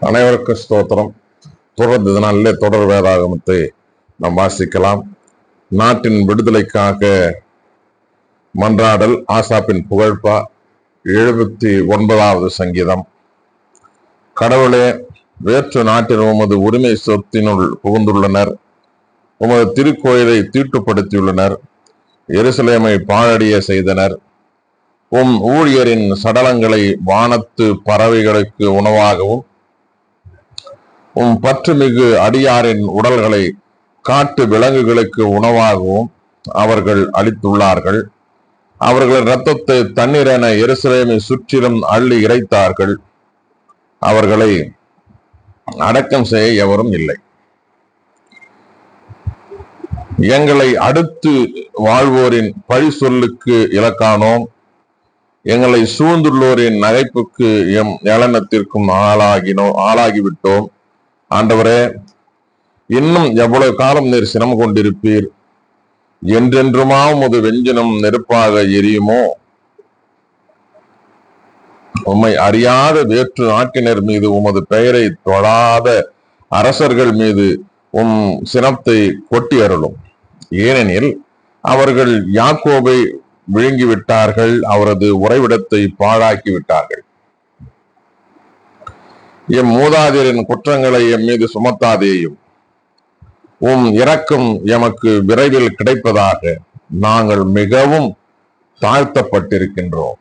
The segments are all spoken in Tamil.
அனைவருக்கும் ஸ்தோத்திரம். தொடர்ந்து இதனாலே தொடர் வேதாகமத்தை நாம் வாசிக்கலாம். நாட்டின் விடுதலைக்காக மன்றாடல் ஆசாப்பின் புகழ்பா எழுபத்தி ஒன்பதாவது சங்கீதம். கடவுளே வேற்று நாட்டில் உமது உரிமை சொத்தினுள் புகுந்துள்ளனர். உமது திருக்கோயிலை தீட்டுப்படுத்தியுள்ளனர். எருசலேமை பாழடிய செய்தனர். உம் ஊழியரின் சடலங்களை வானத்து பறவைகளுக்கு உணவாகவும் உம் பற்றுமிகு அடியாரின் உடல்களை காட்டு விலங்குகளுக்கு உணவாகவும் அவர்கள் அளித்துள்ளார்கள். அவர்களின் இரத்தத்தை தண்ணீரென எருசலேமை சுற்றிலும் அள்ளி இறைத்தார்கள். அவர்களை அடக்கம் செய்ய எவரும் இல்லை. எங்களை அடுத்து வாழ்வோரின் பழி சொல்லுக்கு இலக்கானோம். எங்களை சூழ்ந்துள்ளோரின் நகைப்புக்கு எம் ஏளனத்திற்கும் ஆளாகினோம் ஆளாகிவிட்டோம். ஆண்டவரே இன்னும் எவ்வளவு காலம் நீர் சினம் கொண்டிருப்பீர்? என்றென்றுமா உமது வெஞ்சனம் நெருப்பாக எரியுமோ? உம்மை அறியாத வேற்று நாட்டினர் மீது உமது பெயரை தொழாத அரசர்கள் மீது உம் சினத்தை கொட்டி அருளும். ஏனெனில் அவர்கள் யாக்கோபை விழுங்கிவிட்டார்கள் அவரது உறைவிடத்தை பாழாக்கி விட்டார்கள் எம் மூதாதையரின் குற்றங்களை எம் மீது சுமத்தாதேயும். உம் இரக்கம் எமக்கு விரைவில் கிடைப்பதாக நாங்கள் மிகவும் தாழ்த்தப்பட்டிருக்கின்றோம்.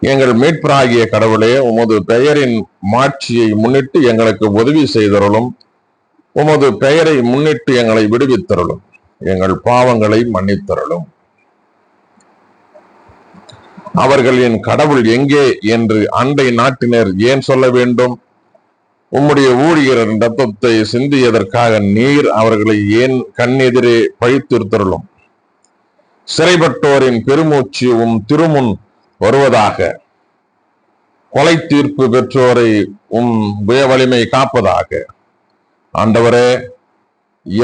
எங்கள் மீட்பராகிய கடவுளே உமது பெயரின் மாட்சியை முன்னிட்டு எங்களுக்கு உதவி செய்தருளும். உமது பெயரை முன்னிட்டு எங்களை விடுவித்தருளும். எங்கள் பாவங்களை மன்னித்தருளும். அவர்களின் கடவுள் எங்கே என்று அண்டை நாட்டினர் ஏன் சொல்ல வேண்டும்? உம்முடைய ஊழியரின் ரத்தத்தை சிந்தியதற்காக நீர் அவர்களை ஏன் கண்ணெதிரே பழித்திருத்தருளும் சிறைப்பட்டோரின் பெருமூச்சு உம் திருமுன் வருவதாக. கொலை தீர்ப்பு பெற்றோரை உம் வலிமை காப்பதாக. ஆண்டவரே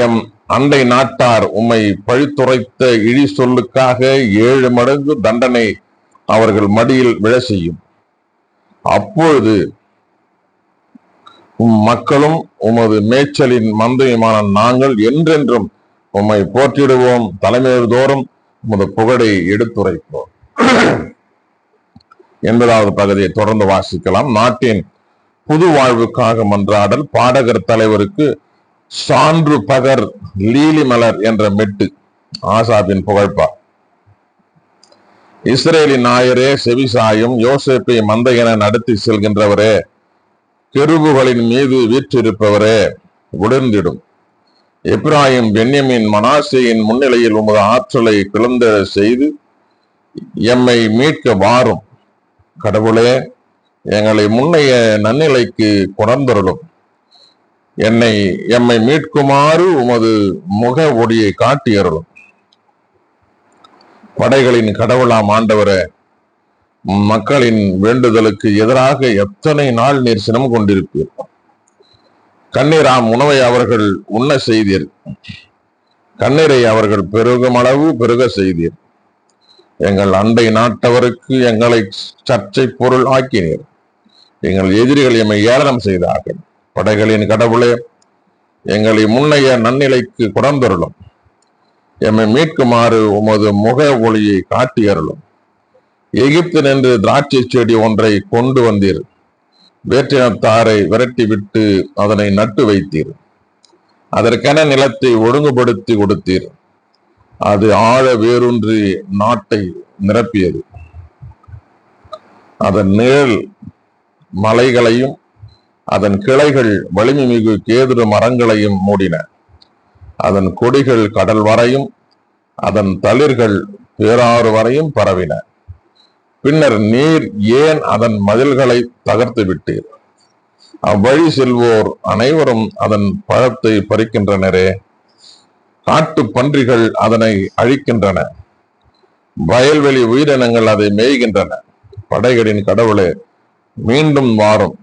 எம் அண்டை நாட்டார் உம்மை பழித்துரைத்த இழி சொல்லுக்காக ஏழு மடங்கு தண்டனை அவர்கள் மடியில் விழ செய்யும். அப்பொழுது உம் மக்களும் உமது மேய்ச்சலின் மந்தையுமான நாங்கள் என்றென்றும் உம்மை போற்றிடுவோம். தலைமையர் தோறும் உமது புகழை எடுத்துரைப்போம். எண்பதாவது பகுதியை தொடர்ந்து வாசிக்கலாம். நாட்டின் புது வாழ்வுக்காக மன்றாடல் பாடகர் தலைவருக்கு சான்று பகர் லீலி மலர் என்ற மெட்டு ஆசாபின் புகழ்பா. இஸ்ரேலின் நாயரே செவிசாயும் யோசேப்பை மந்தை என நடத்தி செல்கின்றவரே கெருபுகளின் மீது வீற்றிருப்பவரே உடர்ந்திடும் எப்ராஹிம் பென்யமின் மனாசையின் முன்னிலையில் உமது ஆற்றலை பிளந்த செய்து எம்மை மீட்க வாரும். கடவுளே எங்களை முன்னைய நன்னிலைக்கு கொணர்ந்தருளும். என்னை எம்மை மீட்குமாறு உமது முக ஒடியை காட்டியருளும். படைகளின் கடவுளாம் ஆண்டவரை மக்களின் வேண்டுதலுக்கு எதிராக எத்தனை நாள் நீர் சினம் கொண்டிருப்பீர்? கண்ணீராம் உணவை அவர்கள் உண்ண செய்தீர். கண்ணீரை அவர்கள் பெருகும் அளவு பெருக செய்தீர். எங்கள் அண்டை நாட்டவருக்கு எங்களை சர்ச்சை பொருள் ஆக்கினீர். எங்கள் எதிரிகள் எம்மை ஏளனம் செய்தார்கள். படைகளின் கடவுளே எங்களை முன்னைய நன்னிலைக்கு குடந்தருளும் எம்மை மீட்குமாறு உமது முக ஒளியை காட்டி அருளும் எகிப்து நின்று திராட்சை செடி ஒன்றை கொண்டு வந்தீர். வேற்றினத்தாரை விரட்டி விட்டு அதனை நட்டு வைத்தீர். அதற்கென நிலத்தை ஒழுங்குபடுத்தி கொடுத்தீர். அது ஆழ வேரூன்றி நாட்டை நிரப்பியது. அதன் நிழல் மலைகளையும் அதன் கிளைகள் வலிமை மிகு கேதுரு மரங்களையும் மூடின. அதன் கொடிகள் கடல் வரையும் அதன் தளிர்கள் பேராறு வரையும் பரவின. பின்னர் நீர் ஏன் அதன் மதில்களை தகர்த்து விட்டீர்? அவ்வழி செல்வோர் அனைவரும் அதன் பழத்தை பறிக்கின்றனரே. காட்டு பன்றிகள் அதனை அழிக்கின்றன. வயல்வெளி உயிரினங்கள் அதை மேய்கின்றன. படைகளின் கடவுளே மீண்டும் வாரும்.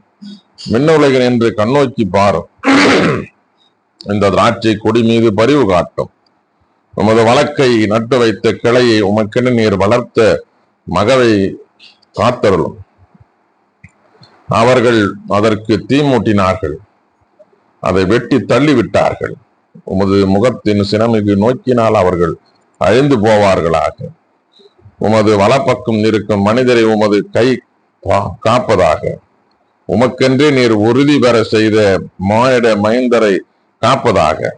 மின்னுலகின் என்று கண்ணோக்கி பாரும். இந்த திராட்சை கொடி மீது பரிவு காட்டும். உமது வழக்கை நட்டு வைத்த கிளையை உமக்கென நீர் வளர்த்த மகவை காத்தருளும். அவர்கள் அதற்கு தீமூட்டினார்கள் அதை வெட்டி தள்ளிவிட்டார்கள். உமது முகத்தின் சினமிகு நோக்கினால் அவர்கள் அழிந்து போவார்களாக. உமது வலப்பக்கம் இருக்கும் மனிதரை உமது கை கா- காப்பதாக. உமக்கென்றே நீர் உறுதி பெற செய்த மானிட மைந்தரை காப்பதாக.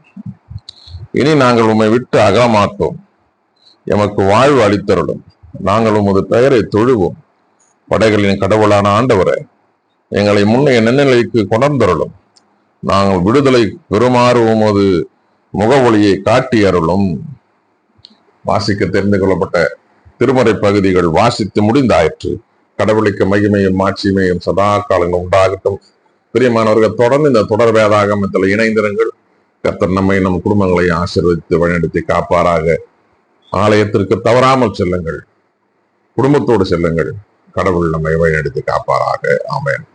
இனி நாங்கள் உம்மை விட்டு அகலமாட்டோம் எமக்கு வாழ்வு அளித்தருளும். நாங்கள் உமது பெயரை தொழுவோம். படைகளின் கடவுளான ஆண்டவரே எங்களை முன்னைய நன்னிலைக்கு கொணர்ந்தருளும். நாங்கள் விடுதலை பெறுமாறு உமது முகவொளியை காட்டி அருளும் வாசிக்க தெரிந்து கொள்ளப்பட்ட திருமறை பகுதிகள் வாசித்து முடிந்தாயிற்று. கடவுளுக்கு மகிமையும் மாட்சிமையும் சதா காலங்கள் உண்டாகட்டும். பிரியமானவர்கள் தொடர்ந்து இந்த தொடர் வேதாகமத்தில் இணைந்திருங்கள். கத்தர் நம்மை நம் குடும்பங்களை ஆசீர்வதித்து வழிநடத்தி காப்பாராக. ஆலயத்திற்கு தவறாமல் செல்லுங்கள். குடும்பத்தோடு செல்லுங்கள். கடவுள் நம்மை வழிநடத்தி காப்பாராக. ஆமேன்.